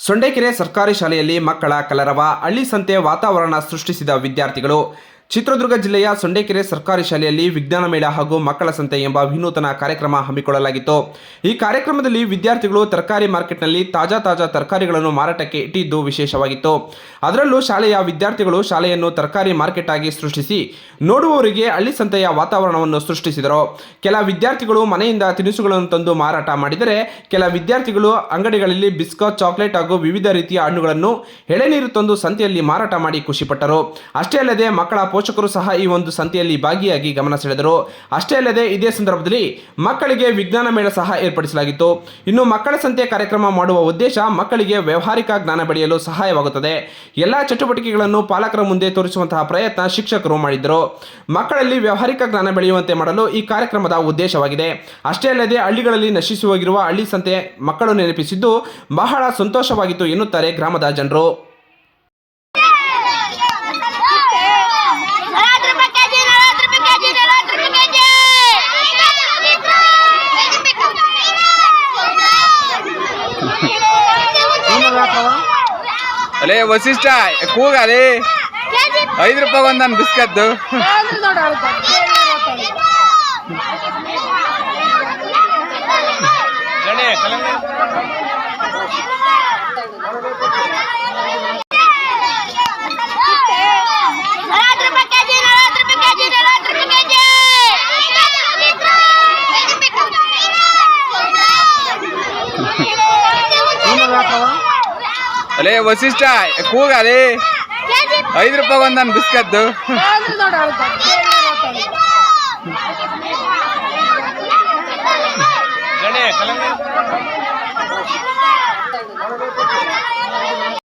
ಸೊಂಡೆಕೆರೆ ಸರ್ಕಾರಿ ಶಾಲೆಯಲ್ಲಿ ಮಕ್ಕಳ ಕಲರವ ಹಳ್ಳಿ ಸಂತೆ ವಾತಾವರಣ ಸೃಷ್ಟಿಸಿದ ವಿದ್ಯಾರ್ಥಿಗಳು ಚಿತ್ರದುರ್ಗ ಜಿಲ್ಲೆಯ ಸೊಂಡೇಕೆರೆ ಸರ್ಕಾರಿ ಶಾಲೆಯಲ್ಲಿ ವಿಜ್ಞಾನ ಮೇಳ ಹಾಗೂ ಮಕ್ಕಳ ಸಂತೆ ಎಂಬ ವಿನೂತನ ಕಾರ್ಯಕ್ರಮ ಹಮ್ಮಿಕೊಳ್ಳಲಾಗಿತ್ತು. ಈ ಕಾರ್ಯಕ್ರಮದಲ್ಲಿ ವಿದ್ಯಾರ್ಥಿಗಳು ತರಕಾರಿ ಮಾರ್ಕೆಟ್ನಲ್ಲಿ ತಾಜಾ ತಾಜಾ ತರಕಾರಿಗಳನ್ನು ಮಾರಾಟಕ್ಕೆ ಇಟ್ಟಿದ್ದು ವಿಶೇಷವಾಗಿತ್ತು. ಅದರಲ್ಲೂ ಶಾಲೆಯ ವಿದ್ಯಾರ್ಥಿಗಳು ಶಾಲೆಯನ್ನು ತರಕಾರಿ ಮಾರ್ಕೆಟ್ ಆಗಿ ಸೃಷ್ಟಿಸಿ ನೋಡುವವರಿಗೆ ಹಳ್ಳಿ ಸಂತೆಯ ವಾತಾವರಣವನ್ನು ಸೃಷ್ಟಿಸಿದರು. ಕೆಲ ವಿದ್ಯಾರ್ಥಿಗಳು ಮನೆಯಿಂದ ತಿನಿಸುಗಳನ್ನು ತಂದು ಮಾರಾಟ ಮಾಡಿದರೆ ಕೆಲ ವಿದ್ಯಾರ್ಥಿಗಳು ಅಂಗಡಿಗಳಲ್ಲಿ ಬಿಸ್ಕತ್, ಚಾಕ್ಲೇಟ್ ಹಾಗೂ ವಿವಿಧ ರೀತಿಯ ಹಣ್ಣುಗಳನ್ನು ಎಳೆನೀರು ತಂದು ಸಂತೆಯಲ್ಲಿ ಮಾರಾಟ ಮಾಡಿ ಖುಷಿಪಟ್ಟರು. ಅಷ್ಟೇ ಅಲ್ಲದೆ ಮಕ್ಕಳ ಪೋಷಕರು ಸಹ ಈ ಒಂದು ಸಂತೆಯಲ್ಲಿ ಭಾಗಿಯಾಗಿ ಗಮನ ಸೆಳೆದರು. ಅಷ್ಟೇ ಅಲ್ಲದೆ ಇದೇ ಸಂದರ್ಭದಲ್ಲಿ ಮಕ್ಕಳಿಗೆ ವಿಜ್ಞಾನ ಮೇಳ ಸಹ ಏರ್ಪಡಿಸಲಾಗಿತ್ತು. ಇನ್ನು ಮಕ್ಕಳ ಸಂತೆ ಕಾರ್ಯಕ್ರಮ ಮಾಡುವ ಉದ್ದೇಶ ಮಕ್ಕಳಿಗೆ ವ್ಯವಹಾರಿಕ ಜ್ಞಾನ ಬೆಳೆಯಲು ಸಹಾಯವಾಗುತ್ತದೆ. ಎಲ್ಲ ಚಟುವಟಿಕೆಗಳನ್ನು ಪಾಲಕರ ಮುಂದೆ ತೋರಿಸುವಂತಹ ಪ್ರಯತ್ನ ಶಿಕ್ಷಕರು ಮಾಡಿದ್ದರು. ಮಕ್ಕಳಲ್ಲಿ ವ್ಯವಹಾರಿಕ ಜ್ಞಾನ ಬೆಳೆಯುವಂತೆ ಮಾಡಲು ಈ ಕಾರ್ಯಕ್ರಮದ ಉದ್ದೇಶವಾಗಿದೆ. ಅಷ್ಟೇ ಅಲ್ಲದೆ ಹಳ್ಳಿಗಳಲ್ಲಿ ನಶಿಸಿ ಹೋಗಿರುವ ಹಳ್ಳಿ ಸಂತೆ ಮಕ್ಕಳು ನೆನಪಿಸಿದ್ದು ಬಹಳ ಸಂತೋಷವಾಗಿತ್ತು ಎನ್ನುತ್ತಾರೆ ಗ್ರಾಮದ ಜನರು. ಅಲೇ ವಸಿಷ್ಠ ಕೂಗಲೇ ಐದು ರೂಪಾಯಿ ಒಂದು ನನ್ನ ಬಿಸ್ಕತ್ತು. ರೂಪಾಯಿ ಅಲೇ ವಸಿಷ್ಠ ಕೂಗಲೇ ಐದು ರೂಪಾಯಿ ಒಂದ್ ಬಿಸ್ಕತ್ತು